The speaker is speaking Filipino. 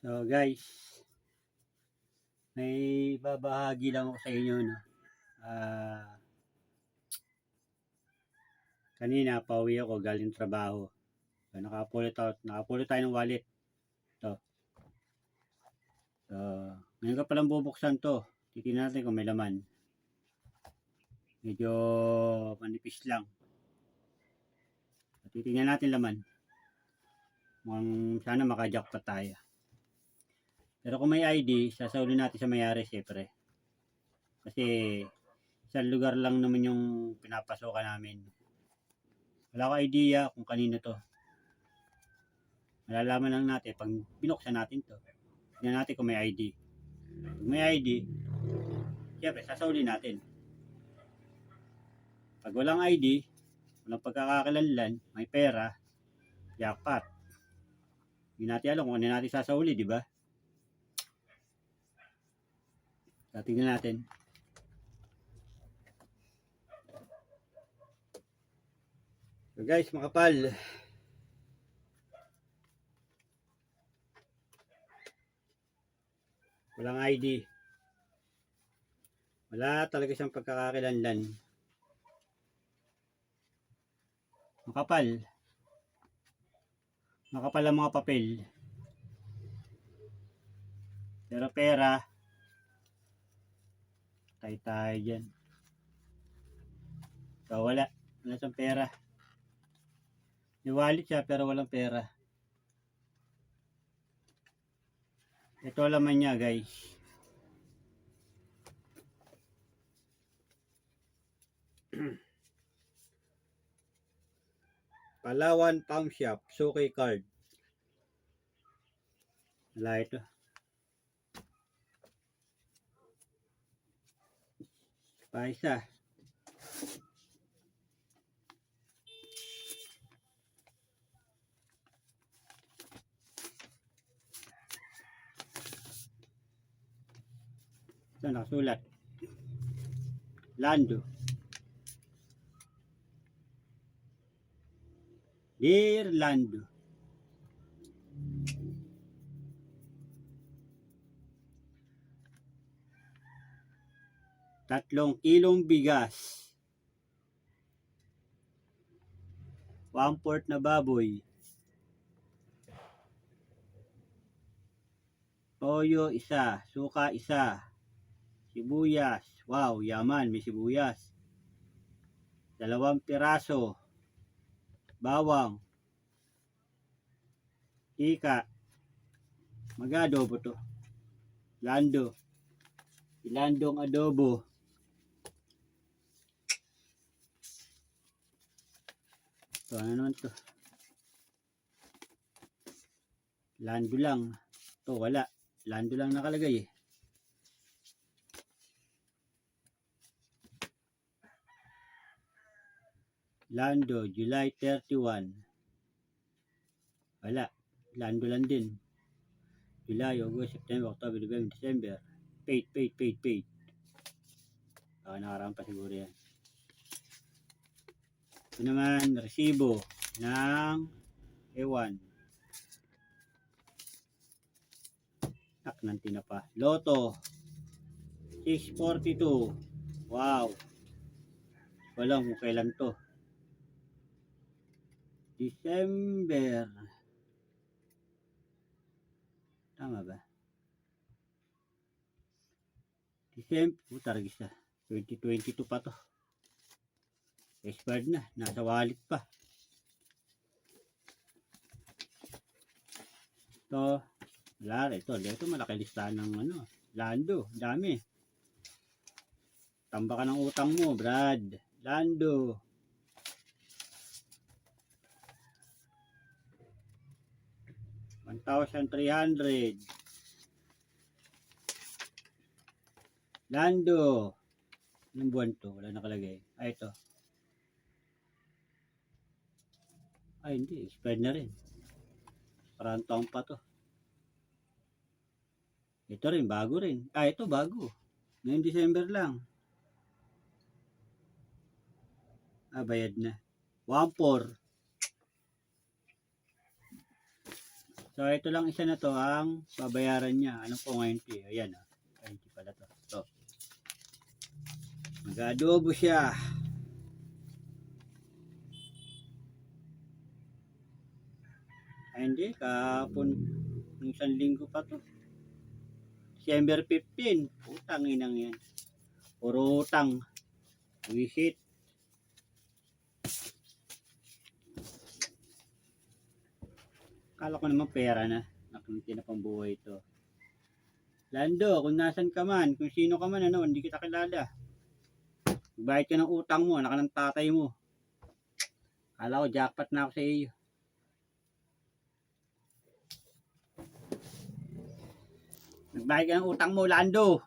So guys, may babahagi lang ako sa inyo no. Ah kanina pauwi ako galing trabaho. So, nakapulot tayo, nakapulot tayo ng wallet. To. So, ngayon ka palang bubuksan to. Titingnan natin kung may laman. Medyo manipis lang. So, titingnan natin laman. Mukhang sana makajackpot tayo. Pero kung may ID, sasaulin natin sa mayari siyempre. Kasi isang lugar lang naman yung pinapasokan namin. Wala ko idea kung kanino to. Malalaman lang natin pag binuksan natin to. Tignan natin kung may ID. Kung may ID, siyempre sasaulin natin. Pag walang ID, walang pagkakakilanlan, may pera, jackpot. Hindi natin alam kung ano natin sasauli, di ba? So, tingnan natin. So guys, makapal. Walang ID. Wala talaga siyang pagkakakilanlan. Makapal. Makapal ang mga papel. Pero pera, tayo tayo dyan. So, wala. Wala siyang pera. May wallet siya pero walang pera. Ito laman niya guys. Palawan Shop, Suki Card. Wala ito. Pa isa. Ito nakasulat. Lando. Dear Lando. Tatlong kilong bigas. One port na baboy. Toyo isa, suka isa, sibuyas. Wow, yaman, may sibuyas. Dalawang piraso. Bawang. Ika. Mag-adobo to. Lando. Ilandong adobo. So, ano naman to? Lando lang. To, wala. Lando lang nakalagay eh. Lando, July 31. Wala. Lando lang din. July, August, September, October, November, December. Paid, paid, paid, paid. Ah, nakaraan pa siguro yan. Ito naman, resibo ng ewan. Ak, ng tinapa. Loto. 642. Wow. Walang kung kailan to. December. Tama ba? December. Puta, ragis na. 2022 pa to. Expired na. Nasa wallet pa. Ito. Wala rin. Ito. Ito malaki listahan ng ano. Lando. Dami. Tamba ka ng utang mo, Brad. Lando. One thousand three hundred. Lando. Anong buwan to? Wala nakalagay. Ay, ito. Ay, hindi. Expired na rin. Parang taong pa to. Ito rin, bago rin. Ah, ito bago. Ngayong December lang. Ah, bayad na. 1-4. So, ito lang isa na to ang babayaran niya. Ano po ngayon eh? Ayan, oh. 20 pala to. Ito. Mag-adobo siya. Kahapon, nung isang linggo pa to. December 15. Putang inang yan. Puro utang. Visit. Kala ko naman pera na. Nakunti na pang buhay ito. Lando, kung nasan ka man, kung sino ka man, ano, hindi kita kilala. Bayad ka ng utang mo, anak ka ng tatay mo. Kala ko, jackpot na ako sa iyo. Nagbayad ng utang mo, Lando.